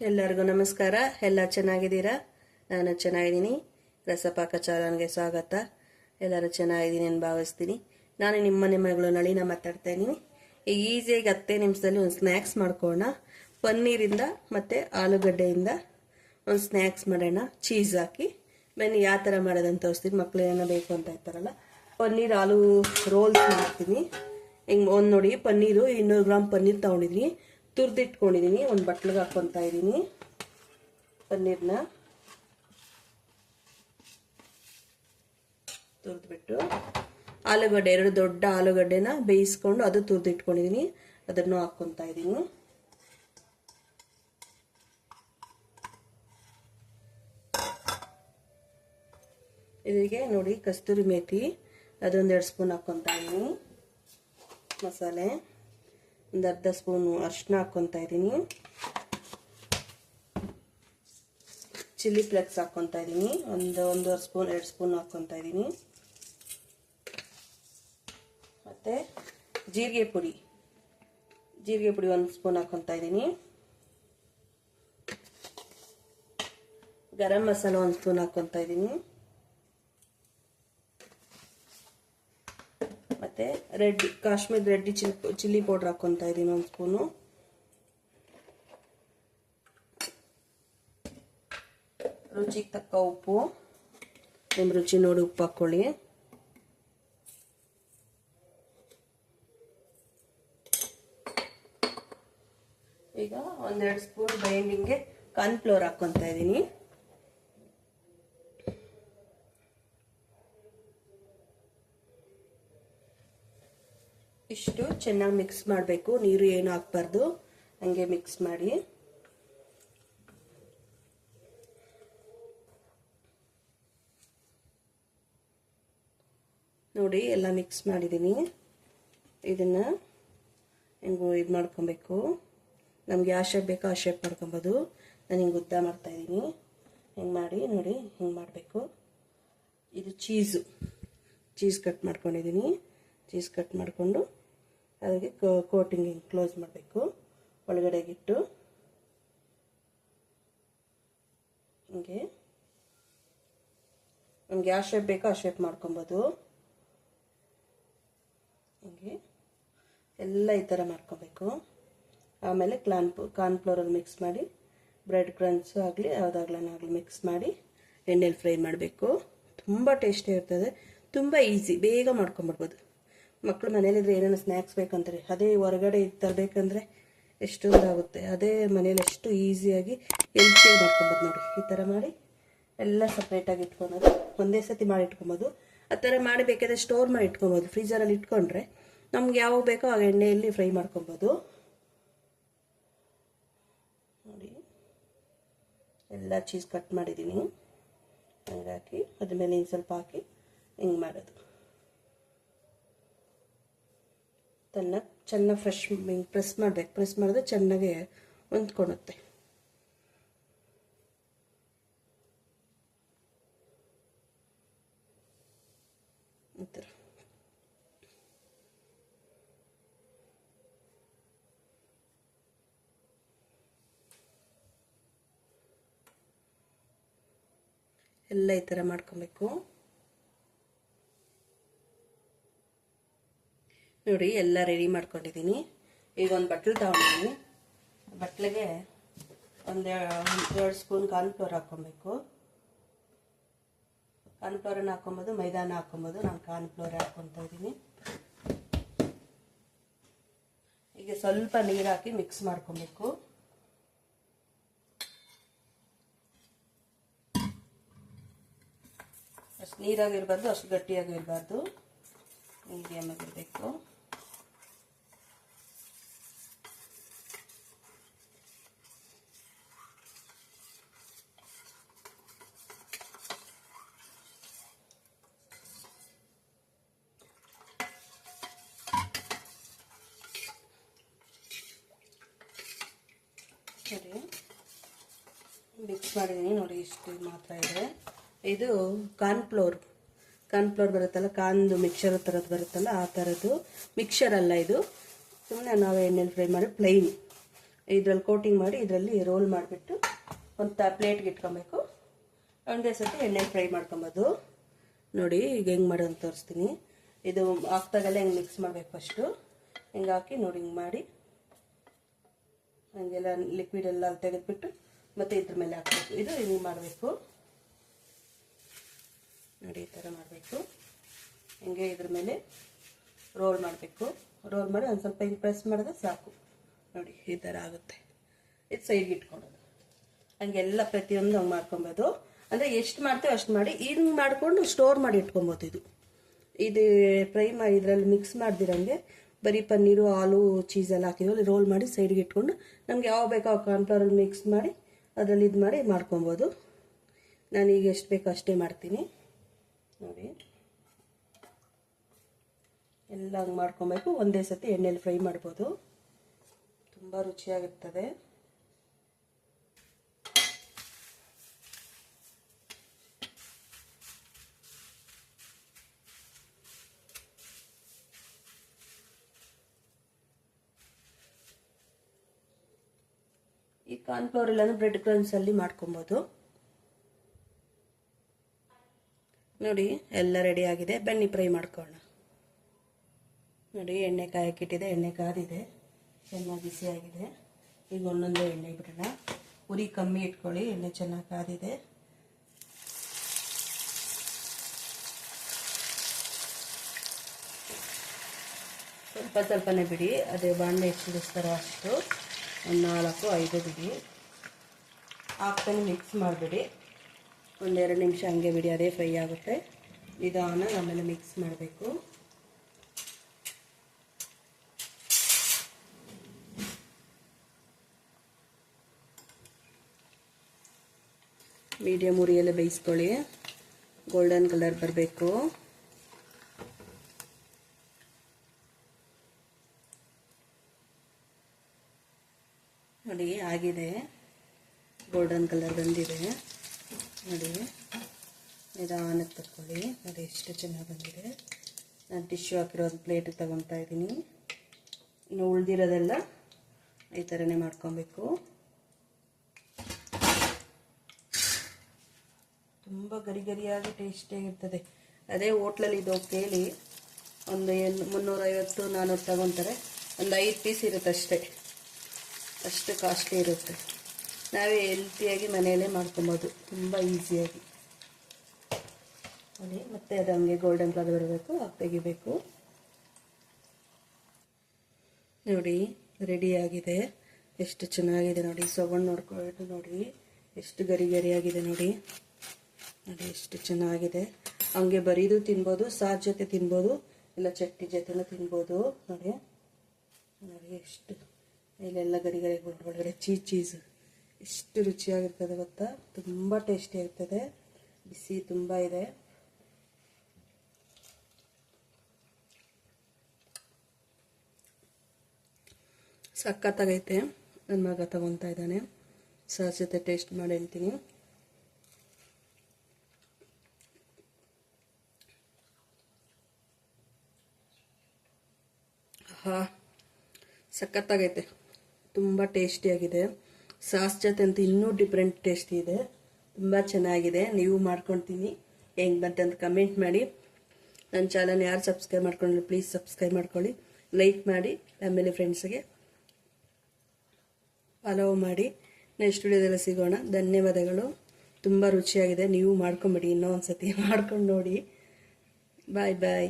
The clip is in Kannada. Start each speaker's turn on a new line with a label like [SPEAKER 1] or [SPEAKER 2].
[SPEAKER 1] ಎಲ್ಲರಿಗೂ ನಮಸ್ಕಾರ. ಎಲ್ಲ ಚೆನ್ನಾಗಿದ್ದೀರಾ? ನಾನು ಚೆನ್ನಾಗಿದ್ದೀನಿ. ರಸಪಾಕ ಚಾಲನ್ಗೆ ಸ್ವಾಗತ. ಎಲ್ಲರೂ ಚೆನ್ನಾಗಿದ್ದೀನಿ ಅಂತ ಭಾವಿಸ್ತೀನಿ. ನಾನು ನಿಮ್ಮ ಮಗಳು ನಳಿನ ಮಾತಾಡ್ತಾ ಇದ್ದೀನಿ. ಈಸಿಯಾಗಿ ಹತ್ತೇ ನಿಮಿಷದಲ್ಲಿ ಒಂದು ಸ್ನ್ಯಾಕ್ಸ್ ಮಾಡ್ಕೊಳ್ಳೋಣ. ಪನ್ನೀರಿಂದ ಮತ್ತು ಆಲೂಗಡ್ಡೆಯಿಂದ ಒಂದು ಸ್ನ್ಯಾಕ್ಸ್ ಮಾಡೋಣ. ಚೀಸ್ ಹಾಕಿ. ಬನ್ನಿ, ಯಾವ ಥರ ಮಾಡೋದಂತ ತೋರಿಸ್ತೀನಿ. ಮಕ್ಕಳು ಏನೋ ಬೇಕು ಅಂತ ಇರ್ತಾರಲ್ಲ ಪನ್ನೀರ್ ಆಲೂ ರೋಲ್ಸ್ ಮಾಡ್ತೀನಿ. ಹಿಂಗೆ ಒಂದು ನೋಡಿ, ಪನ್ನೀರು ಇನ್ನೂರು ಗ್ರಾಮ್ ಪನ್ನೀರ್ ತೊಗೊಂಡಿದ್ದೀನಿ. ತುರ್ದಿಟ್ಕೊಂಡಿದ್ದೀನಿ ಒಂದು ಬಟ್ಲಿಗೆ ಹಾಕ್ಕೊತಾ ಇದ್ದೀನಿ ಪನ್ನೀರ್ನ ತುರಿದ್ಬಿಟ್ಟು ಆಲೂಗಡ್ಡೆ, ಎರಡು ದೊಡ್ಡ ಆಲೂಗಡ್ಡೆನ ಬೇಯಿಸ್ಕೊಂಡು ಅದು ತುರಿದಿಟ್ಕೊಂಡಿದ್ದೀನಿ ಅದನ್ನು ಹಾಕ್ಕೊತಾ ಇದ್ದೀನಿ ಇದಕ್ಕೆ ನೋಡಿ ಕಸ್ತೂರಿ ಮೇಥಿ ಅದೊಂದು ಎರಡು ಸ್ಪೂನ್ ಹಾಕ್ಕೊತಾ ಇದ್ದೀನಿ ಮಸಾಲೆ. ಒಂದು ಅರ್ಧ ಸ್ಪೂನು ಅರ್ಶಿನ ಹಾಕ್ಕೊತಾ ಇದ್ದೀನಿ. ಚಿಲ್ಲಿ ಫ್ಲೆಕ್ಸ್ ಹಾಕ್ಕೊತಾ ಇದ್ದೀನಿ. ಒಂದು, ಒಂದೂವರೆ ಸ್ಪೂನ್, ಎರಡು ಸ್ಪೂನ್ ಹಾಕ್ಕೊತಾ ಇದ್ದೀನಿ. ಮತ್ತು ಜೀರಿಗೆ ಪುಡಿ. ಜೀರಿಗೆ ಪುಡಿ ಒಂದು ಸ್ಪೂನ್ ಹಾಕ್ಕೊತಾ ಇದ್ದೀನಿ. ಗರಂ ಮಸಾಲ ಒಂದು ಸ್ಪೂನ್ ಹಾಕ್ಕೊತಾ ಇದ್ದೀನಿ ಮತ್ತು red Kashmir red chilli chilli powder ಹಾಕ್ಕೊತಾ ಇದ್ದೀನಿ ಒಂದು ಸ್ಪೂನು. ರುಚಿಗೆ ತಕ್ಕ ಉಪ್ಪು. ನಿಮ್ಮ ರುಚಿ ನೋಡಿ ಉಪ್ಪು ಹಾಕ್ಕೊಳ್ಳಿ ಈಗ ಒಂದೆರಡು ಸ್ಪೂನ್ ಬೈಂಡಿಂಗ್ಗೆ ಕಾರ್ನ್ಫ್ಲೋರ್ ಹಾಕ್ಕೊತಾ ಇದ್ದೀನಿ ಇಷ್ಟು ಚೆನ್ನಾಗಿ ಮಿಕ್ಸ್ ಮಾಡಬೇಕು. ನೀರು ಏನು ಹಾಕ್ಬಾರ್ದು. ಹಂಗೆ ಮಿಕ್ಸ್ ಮಾಡಿ. ನೋಡಿ, ಎಲ್ಲ ಮಿಕ್ಸ್ ಮಾಡಿದ್ದೀನಿ. ಇದನ್ನು ಹೆಂಗು ಇದು ಮಾಡ್ಕೊಬೇಕು. ನಮ್ಗೆ ಯಾವ ಶೇಪ್ ಬೇಕೋ ಆ ಶೇಪ್ ಮಾಡ್ಕೊಬೋದು ನಾನು ಹಿಂಗೆ ಉದ್ದ ಮಾಡ್ತಾಯಿದ್ದೀನಿ ಹಿಂಗೆ ಮಾಡಿ, ನೋಡಿ, ಹಿಂಗೆ ಮಾಡಬೇಕು. ಇದು ಚೀಸು ಚೀಸ್ ಕಟ್ ಮಾಡ್ಕೊಂಡಿದ್ದೀನಿ. ಚೀಸ್ ಕಟ್ ಮಾಡಿಕೊಂಡು ಅದಕ್ಕೆ ಕೋಟಿಂಗ್ ಹಿಂಗೆ ಕ್ಲೋಸ್ ಮಾಡಬೇಕು. ಒಳಗಡೆಗಿಟ್ಟು. ಹಿಂಗೆ. ನಮ್ಗೆ ಯಾವ ಶೇಪ್ ಬೇಕೋ ಆ ಶೇಪ್ ಮಾಡ್ಕೊಬೋದು. ಹಿಂಗೆ. ಎಲ್ಲ ಈ ಥರ ಮಾಡ್ಕೋಬೇಕು. ಆಮೇಲೆ ಕ್ಲಾನ್ ಕಾರ್ನ್ಫ್ಲೋರಲ್ಲಿ ಮಿಕ್ಸ್ ಮಾಡಿ ಬ್ರೆಡ್ ಕ್ರಂಚು ಆಗಲಿ ಯಾವುದಾಗ್ಲನಾಗಲಿ ಮಿಕ್ಸ್ ಮಾಡಿ, ಎಣ್ಣೆಲಿ ಫ್ರೈ ಮಾಡಬೇಕು. ತುಂಬ ಟೇಸ್ಟಿ ಇರ್ತದೆ. ತುಂಬ ಈಸಿ ಬೇಗ ಮಾಡ್ಕೊಂಬಿಡ್ಬೋದು ಮಕ್ಕಳು ಮನೇಲಿದ್ರೆ ಏನೇನು ಸ್ನ್ಯಾಕ್ಸ್ ಬೇಕಂತಾರೆ, ಅದೇ ಹೊರಗಡೆ ತರಬೇಕಂದ್ರೆ ಎಷ್ಟೊಂದಾಗುತ್ತೆ. ಅದೇ ಮನೇಲಿ ಎಷ್ಟು ಈಸಿಯಾಗಿ ಹೆಲ್ತಿ ಮಾಡ್ಕೊಬೋದು ನೋಡಿ. ಈ ಥರ ಮಾಡಿ ಎಲ್ಲ ಸಪ್ರೇಟಾಗಿ ಇಟ್ಕೊಳೋದು. ಒಂದೇ ಸತಿ ಮಾಡಿ ಇಟ್ಕೊಬೋದು. ಆ ಥರ ಮಾಡಿ ಬೇಕಾದ್ರೆ ಸ್ಟೋರ್ ಮಾಡಿ ಇಟ್ಕೊಬೋದು. ಫ್ರೀಜರಲ್ಲಿ ಇಟ್ಕೊಂಡ್ರೆ ನಮ್ಗೆ ಯಾವಾಗ ಬೇಕೋ ಆ ಎಣ್ಣೆಯಲ್ಲಿ ಫ್ರೈ ಮಾಡ್ಕೊಬೋದು. ನೋಡಿ. ಎಲ್ಲ ಚೀಸ್ ಕಟ್ ಮಾಡಿದ್ದೀನಿ. ಹಂಗಾಕಿ ಅದ್ರ ಮೇಲೆ ಇನ್ನು ಸ್ವಲ್ಪ ಹಾಕಿ ಹಿಂಗೆ ಮಾಡೋದು. ತನ್ನ ಚೆನ್ನಾಗಿ ಫ್ರೆಶ್ ಹಿಂಗೆ ಪ್ರೆಸ್ ಮಾಡಬೇಕು ಪ್ರೆಸ್ ಮಾಡಿದ್ರೆ ಚೆನ್ನಾಗಿ ಹೊಂದ್ಕೊಳುತ್ತೆ. ಈ ಎಲ್ಲ ಈ ಥರ ಮಾಡ್ಕೊಬೇಕು. ನೋಡಿ, ಎಲ್ಲ ರೆಡಿ ಮಾಡ್ಕೊಂಡಿದ್ದೀನಿ ಈಗ ಒಂದು ಬಟ್ಲು ತಗೊಂಡಿದ್ದೀನಿ ಬಟ್ಲಿಗೆ ಒಂದು ಎರಡು ಸ್ಪೂನ್ ಕಾರ್ನ್ಫ್ಲೋರ್ ಹಾಕ್ಕೊಬೇಕು. ಕಾರ್ನ್ಫ್ಲೋರನ್ನು ಹಾಕೊಬೋದು ಮೈದಾನ ಹಾಕೊಬೋದು ನಾನು ಕಾರ್ನ್ಫ್ಲೋರ್ ಹಾಕ್ಕೊತಾ ಇದ್ದೀನಿ ಈಗ ಸ್ವಲ್ಪ ನೀರು ಹಾಕಿ ಮಿಕ್ಸ್ ಮಾಡ್ಕೊಬೇಕು. ಅಷ್ಟು ನೀರಾಗಿರ್ಬಾರ್ದು, ಅಷ್ಟು ಗಟ್ಟಿಯಾಗಿರಬಾರ್ದು. ಮೀಡಿಯಮ್ ಆಗಿರಬೇಕು. ಸರಿ ಮಿಕ್ಸ್ ಮಾಡಿದ್ದೀನಿ ನೋಡಿ ಇಷ್ಟು ಮಾತ್ರ ಇದೆ. ಇದು ಕಾರ್ನ್ಫ್ಲೋರ್. ಕಾರ್ನ್ಫ್ಲೋರ್ ಬರುತ್ತಲ್ಲ, ಕಾಂದು ಮಿಕ್ಸರ್ ಥರದ್ದು ಬರುತ್ತಲ್ಲ, ಆ ಥರದ್ದು. ಮಿಕ್ಸರ್ ಅಲ್ಲ ಇದು. ಸುಮ್ಮನೆ ನಾವು ಎಣ್ಣೆಲಿ ಫ್ರೈ ಮಾಡಿ ಪ್ಲೈನ್ ಇದರಲ್ಲಿ ಕೋಟಿಂಗ್ ಮಾಡಿ ಇದರಲ್ಲಿ ರೋಲ್ ಮಾಡಿಬಿಟ್ಟು ಒಂದು ಪ್ಲೇಟ್ಗೆ ಇಟ್ಕೊಬೇಕು. ಒಂದೇ ಸತಿ ಎಣ್ಣೆಲಿ ಫ್ರೈ ಮಾಡ್ಕೊಬೋದು. ನೋಡಿ ಈಗ ಹೆಂಗೆ ಮಾಡೋದು ತೋರಿಸ್ತೀನಿ. ಇದು ಹಾಕ್ದಾಗೆಲ್ಲ ಹೆಂಗೆ ಮಿಕ್ಸ್ ಮಾಡಬೇಕು ಫಸ್ಟು ಹಿಂಗೆ ಹಾಕಿ ನೋಡಿ, ಹಿಂಗೆ ಮಾಡಿ. ಹಂಗೆಲ್ಲ ಲಿಕ್ವಿಡ್ ಎಲ್ಲ ತೆಗೆದ್ಬಿಟ್ಟು ಮತ್ತೆ ಇದ್ರ ಮೇಲೆ ಹಾಕ್ಬೇಕು. ಇದು ಹಿಂಗೆ ಮಾಡಬೇಕು. ನೋಡಿ, ಈ ಥರ ಮಾಡಬೇಕು. ಹಿಂಗೆ ಇದ್ರ ಮೇಲೆ ರೋಲ್ ಮಾಡಬೇಕು. ರೋಲ್ ಮಾಡಿ ಒಂದು ಸ್ವಲ್ಪ ಹಿಂಗೆ ಪ್ರೆಸ್ ಮಾಡಿದ್ರೆ ಸಾಕು. ನೋಡಿ, ಈ ಥರ ಆಗುತ್ತೆ. ಇದು ಸೈಡ್ಗೆ ಇಟ್ಕೊಳ್ಳೋದು. ಹಂಗೆಲ್ಲ ಪ್ರತಿಯೊಂದು ಹಂಗೆ ಮಾಡ್ಕೊಬೋದು. ಅಂದರೆ ಎಷ್ಟು ಮಾಡ್ತೀವಿ ಅಷ್ಟು ಮಾಡಿ, ಹಿಂಗೆ ಮಾಡಿಕೊಂಡು ಸ್ಟೋರ್ ಮಾಡಿ ಇಟ್ಕೊಬೋದು ಇದು. ಇದು ಫ್ರೈ ಮಾಡಿ ಇದರಲ್ಲಿ ಮಿಕ್ಸ್ ಮಾಡ್ದಿರಂಗೆ ಬರೀ ಪನ್ನೀರು, ಹಾಲು ಎಲ್ಲ ಹಾಕಿದ್ವಲ್ಲ ರೋಲ್ ಮಾಡಿ ಸೈಡ್ಗೆ ಇಟ್ಕೊಂಡು ನಮ್ಗೆ ಯಾವ ಬೇಕೋ ಆ ಕಾರ್ನ್ಫ್ಲವರಲ್ಲಿ ಮಿಕ್ಸ್ ಮಾಡಿ ಅದರಲ್ಲಿ ಇದು ಮಾಡಿ ಮಾಡ್ಕೊಬೋದು. ಈಗ ಎಷ್ಟು ಬೇಕೋ ಅಷ್ಟೇ ಮಾಡ್ತೀನಿ. ನೋಡಿ. ಎಲ್ಲ ಹಂಗೆ ಮಾಡ್ಕೊಬೇಕು. ಒಂದೇ ಸತಿ ಎಣ್ಣೆಲಿ ಫ್ರೈ ಮಾಡ್ಬೋದು. ತುಂಬ ರುಚಿಯಾಗಿರ್ತದೆ. ಕಾರ್ನ್ಫ್ಲವರ್ ಇಲ್ಲಾಂದ್ರೆ ಬ್ರೆಡ್ ಕ್ರಮ್ಸ್ ಅಲ್ಲಿ ಮಾಡ್ಕೊಬೋದು. ನೋಡಿ, ಎಲ್ಲ ರೆಡಿ ಆಗಿದೆ. ಬನ್ನಿ ಫ್ರೈ ಮಾಡ್ಕೊಳ್ಳೋಣ. ನೋಡಿ, ಎಣ್ಣೆ ಕಾಯಕ್ಕಿಟ್ಟಿದೆ ಎಣ್ಣೆ ಕಾದಿದೆ. ಚೆನ್ನಾಗಿ ಬಿಸಿಯಾಗಿದೆ ಈಗ ಒಂದೊಂದು ಎಣ್ಣೆ ಬಿಡೋಣ ಉರಿ ಕಮ್ಮಿ ಇಟ್ಕೊಳ್ಳಿ. ಎಣ್ಣೆ ಚೆನ್ನಾಗಿ ಕಾದಿದೆ. ಸ್ವಲ್ಪ ಸ್ವಲ್ಪನೇ ಬಿಡಿ. ಅದೇ ಬಾಣಲೆ ಹೆಚ್ಚಿಡಿಸ್ತಾರೋ ಅಷ್ಟು. ಒಂದು ನಾಲ್ಕು, ಐದು ಬಿಡಿ. ಹಾಕ್ತಾನೆ ಮಿಕ್ಸ್ ಮಾಡಿಬಿಡಿ. ಒಂದೆರಡು ನಿಮಿಷ ಹಂಗೆ ಬಿಡಿ, ಅದೇ ಫ್ರೈ ಆಗುತ್ತೆ. ನಿಧಾನ ಆಮೇಲೆ ಮಿಕ್ಸ್ ಮಾಡಬೇಕು. ಮೀಡಿಯಮ್ ಉರಿಯಲ್ಲೇ ಬೇಯಿಸ್ಕೊಳ್ಳಿ. ಗೋಲ್ಡನ್ ಕಲರ್ ಬರಬೇಕು. ನೋಡಿ, ಆಗಿದೆ. ಗೋಲ್ಡನ್ ಕಲರ್ ಬಂದಿದೆ. ನೋಡಿ, ನಿಧಾನಕ್ಕೆ ತಕ್ಕೊಳ್ಳಿ. ನೋಡಿ, ಎಷ್ಟು ಚೆನ್ನಾಗಿ ಬಂದಿದೆ. ನಾನು ಟಿಶ್ಯೂ ಹಾಕಿರೋ ಒಂದು ಪ್ಲೇಟ್ ತಗೊತಾ ಇದ್ದೀನಿ. ಇನ್ನು ಉಳಿದಿರೋದೆಲ್ಲ ಈ ಥರನೇ ಮಾಡ್ಕೊಬೇಕು. ತುಂಬ ಗರಿ ಗರಿಯಾಗಿ ಟೇಸ್ಟಿಯಾಗಿರ್ತದೆ ಅದೇ ಹೋಟ್ಲಲ್ಲಿ ಇದು ಕೇಳಿ, ಒಂದು ಏನು ಮುನ್ನೂರೈವತ್ತು ನಾನ್ನೂರು ತಗೊತಾರೆ. ಒಂದು ಐದು ಪೀಸ್ ಇರುತ್ತೆ ಅಷ್ಟೇ ಅಷ್ಟು ಕಾಸ್ಟ್ಲಿ ಇರುತ್ತೆ. ನಾವೇ ಹೆಲ್ತಿಯಾಗಿ ಮನೆಯಲ್ಲೇ ಮಾಡ್ಕೊಬೋದು. ತುಂಬ ಈಸಿಯಾಗಿ ನೋಡಿ, ಮತ್ತೆ ಅದು ಹಂಗೆ ಗೋಲ್ಡನ್ ಕಲರ್ ಬರಬೇಕು ತೆಗಿಬೇಕು. ನೋಡಿ ರೆಡಿ ಆಗಿದೆ. ಎಷ್ಟು ಚೆನ್ನಾಗಿದೆ ನೋಡಿ ಸೊಗಣ್ಣು ನೋಡ್ಕೊಂಡು ನೋಡಿ. ಎಷ್ಟು ಗರಿ ಗರಿಯಾಗಿದೆ ನೋಡಿ. ನೋಡಿ, ಎಷ್ಟು ಚೆನ್ನಾಗಿದೆ. ಹಂಗೆ ಬರೀದು ತಿನ್ಬೋದು, ಸಾರ್ ಜೊತೆ ತಿನ್ಬೋದು, ಇಲ್ಲ ಚಟ್ನಿ ಜೊತೆನೂ ತಿನ್ಬೋದು. ನೋಡಿ ನೋಡಿ, ಎಷ್ಟು ಇಲ್ಲೆಲ್ಲ ಗರಿ ಒಳಗಡೆ ಚೀಸ್ ಚೀಸ್. ಎಷ್ಟು ರುಚಿಯಾಗಿರ್ತದೆ ಗೊತ್ತಾ? ತುಂಬ ಟೇಸ್ಟಿ ಆಗ್ತದೆ ಬಿಸಿ ತುಂಬ ಇದೆ. ಸಕ್ಕತ್ತಾಗೈತೆ ನನ್ನ ಮಗ ತಗೊತಾ ಇದ್ದಾನೆ. ಸರ್ ಜೊತೆ ಟೇಸ್ಟ್ ಮಾಡಿ ಹೇಳ್ತೀನಿ. ಹಾ ಸಖತ್ತಾಗೈತೆ ತುಂಬ ಟೇಸ್ಟಿಯಾಗಿದೆ ಸಾಸ್ ಜೊತೆ ಅಂತ ಇನ್ನೂ ಡಿಫ್ರೆಂಟ್ ಟೇಸ್ಟಿ ಇದೆ. ತುಂಬ ಚೆನ್ನಾಗಿದೆ. ನೀವು ಮಾಡ್ಕೊಳ್ತೀನಿ ಹೆಂಗೆ ಬಂತೆ ಅಂತ ಕಮೆಂಟ್ ಮಾಡಿ. ನನ್ನ ಚಾನಲ್ ಯಾರು ಸಬ್ಸ್ಕ್ರೈಬ್ ಮಾಡ್ಕೊಂಡಿಲ್ಲ ಪ್ಲೀಸ್ ಸಬ್ಸ್ಕ್ರೈಬ್ ಮಾಡ್ಕೊಳ್ಳಿ. ಲೈಕ್ ಮಾಡಿ. ಫ್ಯಾಮಿಲಿ ಫ್ರೆಂಡ್ಸ್ಗೆ ಫಾಲೋ ಮಾಡಿ. ನೆಕ್ಸ್ಟ್ ವೀಡಿಯೋದಲ್ಲಿ ಸಿಗೋಣ. ಧನ್ಯವಾದಗಳು. ತುಂಬ ರುಚಿಯಾಗಿದೆ. ನೀವು ಮಾಡ್ಕೊಂಬಿಡಿ. ಇನ್ನೂ ಒಂದು ಸತಿ ಮಾಡ್ಕೊಂಡು ನೋಡಿ. ಬಾಯ್ ಬಾಯ್